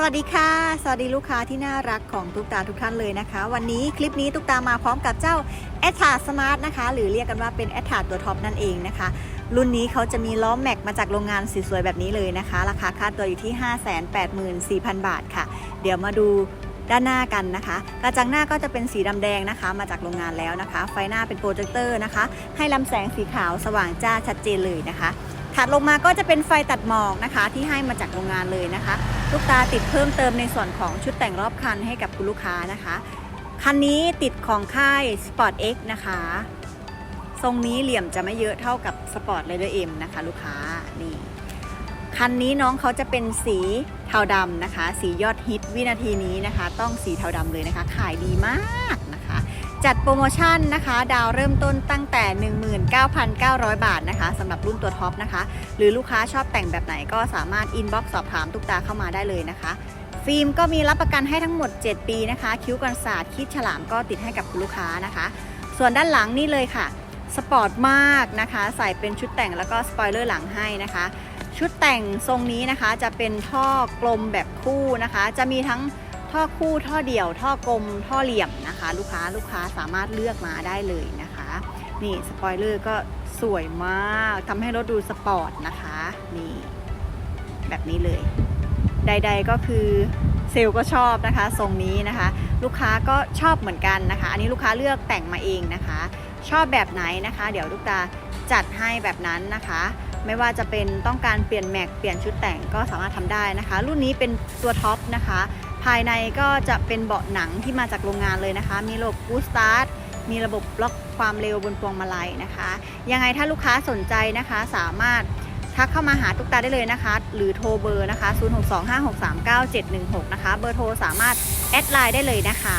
สวัสดีค่ะ สวัสดีลูกค้าที่น่ารักของทุกตาทุกท่านเลยนะคะ วันนี้คลิปนี้ทุกตามาพร้อมกับเจ้า a t t a Smart นะคะ หรือเรียกกันว่าเป็น a t t a ตัวท็อปนั่นเองนะคะ รุ่นนี้เขาจะมีล้อแม็กมาจากโรงงานสวยๆแบบนี้เลยนะคะ ราคาค่าตัวอยู่ที่ 584,000 บาทค่ะ เดี๋ยวมาดูด้านหน้ากันนะคะ กระจังหน้าก็จะเป็นสีดำแดงนะคะ มาจากโรงงานแล้วนะคะ ไฟหน้าเป็นโปรเจคเตอร์นะคะ ให้ลำแสงสีขาวสว่างจ้าชัดเจนเลยนะคะ ถัดลงมาก็จะเป็นไฟตัดหมอกนะคะ ที่ให้มาจากโรงงานเลยนะคะ ลูกตาติดเพิ่มเติมในส่วนของชุดแต่งรอบคันให้กับคุณลูกค้านะคะ คันนี้ติดของค่าย Sport X นะคะ ทรงนี้เหลี่ยมจะไม่เยอะเท่ากับ Sport r a d e r M นะคะ ลูกค้านี่คันนี้น้องเขาจะเป็นสีเทาดำนะคะ สียอดฮิตวินาทีนี้นะคะ ต้องสีเทาดำเลยนะคะ ขายดีมากนะคะ จัดโปรโมชั่นนะคะ ดาวเริ่มต้นตั้งแต่ 19,900 บาทนะคะสำหรับรุ่นตัวท็อปนะคะ หรือลูกค้าชอบแต่งแบบไหนก็สามารถอินบ็อกซ์สอบถามตุกตาเข้ามาได้เลยนะคะ ฟิล์มก็มีรับประกันให้ทั้งหมด 7 ปีนะคะ คิ้วกันศาสตร์คิดฉลามก็ติดให้กับคุณลูกค้านะคะ ส่วนด้านหลังนี่เลยค่ะสปอร์ตมากนะคะ ใส่เป็นชุดแต่งแล้วก็สปอยเลอร์หลังให้นะคะ ชุดแต่งทรงนี้นะคะจะเป็นท่อกลมแบบคู่นะคะ จะมีทั้ง ท่อคู่ท่อเดี่ยว ท่อกลม ท่อเหลี่ยมนะคะ ลูกค้าลูกค้าสามารถเลือกมาได้เลยนะคะ นี่สปอยเลอร์ก็สวยมากทำให้รถดูสปอร์ตนะคะ นี่ แบบนี้เลย ใด ๆก็คือเซลก็ชอบนะคะทรงนี้นะคะ ลูกค้าก็ชอบเหมือนกันนะคะ อันนี้ลูกค้าเลือกแต่งมาเองนะคะ ชอบแบบไหนนะคะ เดี๋ยวลูกตาจัดให้แบบนั้นนะคะ ไม่ว่าจะเป็นต้องการเปลี่ยนแม็กเปลี่ยนชุดแต่งก็สามารถทำได้นะคะ รุ่นนี้เป็นตัวท็อปนะคะายในก็จะเป็นเบาะหนังที่มาจากโรงงานเลยนะคะ มีระบบบูสตาร์ทมีระบบบล็อกความเร็วบนพวงมาลัยนะคะ ยังไงถ้าลูกค้าสนใจนะคะสามารถทักเข้ามาหาตุกตาได้เลยนะคะ หรือโทรเบอร์นะคะ 0625639716 นะคะ เบอร์โทรสามารถแอดไลน์ได้เลยนะคะ